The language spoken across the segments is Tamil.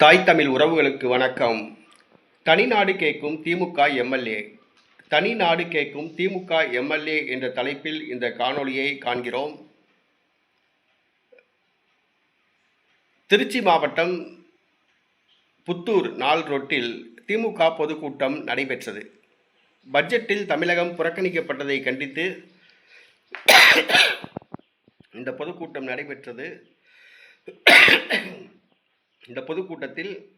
தாய் தமிழ் உறவுகளுக்கு வணக்கம். தனிநாடு கேட்கும் திமுக எம்எல்ஏ. தனிநாடு கேட்கும் திமுக எம்எல்ஏ என்ற தலைப்பில் இந்த காணொளியை காண்கிறோம். திருச்சி மாவட்டம் புத்தூர் நாள் ரோட்டில் திமுக பொதுக்கூட்டம் நடைபெற்றது. பட்ஜெட்டில் தமிழகம் புறக்கணிக்கப்பட்டதை கண்டித்து இந்த பொதுக்கூட்டம் நடைபெற்றது. இந்த பொதுக்கூட்டத்தில்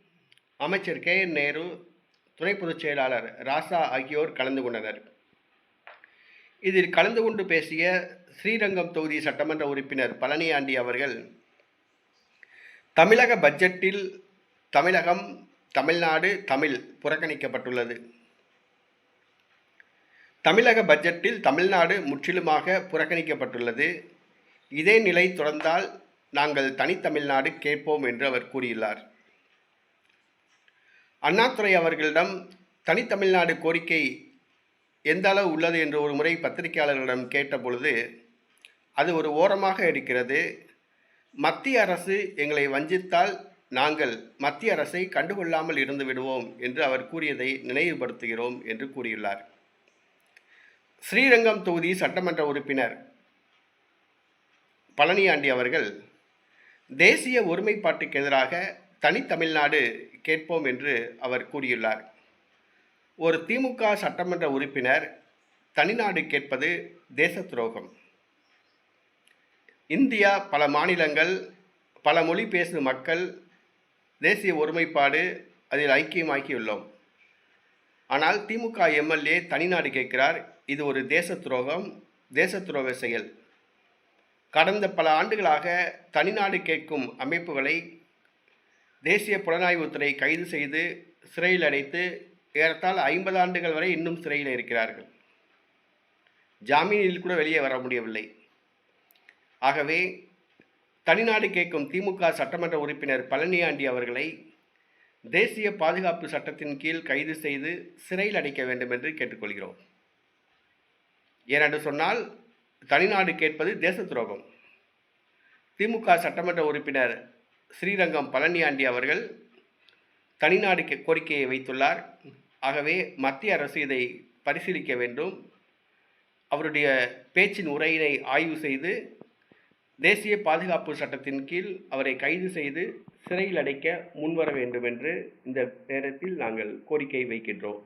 அமைச்சர் கே. என். நேரு துணை பொதுச் செயலாளர் ராசா ஆகியோர் கலந்து கொண்டனர். இதில் கலந்து கொண்டு பேசிய ஸ்ரீரங்கம் தொகுதி சட்டமன்ற உறுப்பினர் பழனியாண்டி அவர்கள் தமிழக பட்ஜெட்டில் தமிழகம் தமிழ்நாடு தமிழ் புறக்கணிக்கப்பட்டுள்ளது. தமிழக பட்ஜெட்டில் தமிழ்நாடு முற்றிலுமாக புறக்கணிக்கப்பட்டுள்ளது. இதே நிலை தொடர்ந்தால் நாங்கள் தனித்தமிழ்நாடு கேட்போம் என்று அவர் கூறியுள்ளார். அண்ணாதுரை அவர்களிடம் தனித்தமிழ்நாடு கோரிக்கை எந்த அளவு உள்ளது என்று ஒரு முறை பத்திரிகையாளர்களிடம் கேட்டபொழுது அது ஒரு ஓரமாக இருக்கிறது. மத்திய அரசு எங்களை வஞ்சித்தால் நாங்கள் மத்திய அரசை கண்டுகொள்ளாமல் இருந்து விடுவோம் என்று அவர் கூறியதை நினைவுபடுத்துகிறோம் என்று கூறியுள்ளார். ஸ்ரீரங்கம் தொகுதி சட்டமன்ற உறுப்பினர் பழனியாண்டி அவர்கள் தேசிய ஒருமைப்பாட்டுக்கு எதிராக தனித்தமிழ்நாடு கேட்போம் என்று அவர் கூறியுள்ளார். ஒரு திமுக சட்டமன்ற உறுப்பினர் தனிநாடு கேட்பது தேச துரோகம். இந்தியா பல மாநிலங்கள் பல மொழி பேசும் மக்கள் தேசிய ஒருமைப்பாடு அதில் ஐக்கியமாக்கியுள்ளோம் ஆனால் திமுக எம்எல்ஏ தனிநாடு கேட்கிறார். இது ஒரு தேச துரோகம் தேச துரோக செயல். கடந்த பல ஆண்டுகளாக தனிநாடு கேட்கும் அமைப்புகளை தேசிய புலனாய்வுத்துறை கைது செய்து சிறையில் அடைத்து ஏறத்தால் ஐம்பது ஆண்டுகள் வரை இன்னும் சிறையில் இருக்கிறார்கள். ஜாமீனில் கூட வெளியே வர முடியவில்லை. ஆகவே தனிநாடு கேட்கும் திமுக சட்டமன்ற உறுப்பினர் பழனியாண்டி அவர்களை தேசிய பாதுகாப்பு சட்டத்தின் கீழ் கைது செய்து சிறையில் அடைக்க வேண்டும் என்று கேட்டுக்கொள்கிறோம். ஏனென்று சொன்னால் தனிநாடு கேட்பது தேச துரோகம். திமுக சட்டமன்ற உறுப்பினர் ஸ்ரீரங்கம் பழனியாண்டி அவர்கள் தனிநாடு கோரிக்கையை வைத்துள்ளார். ஆகவே மத்திய அரசு இதை பரிசீலிக்க வேண்டும். அவருடைய பேச்சின் உரையினை ஆய்வு செய்து தேசிய பாதுகாப்பு சட்டத்தின் கீழ் அவரை கைது செய்து சிறையில் அடைக்க முன்வர வேண்டும் என்று இந்த நேரத்தில் நாங்கள் கோரிக்கை வைக்கின்றோம்.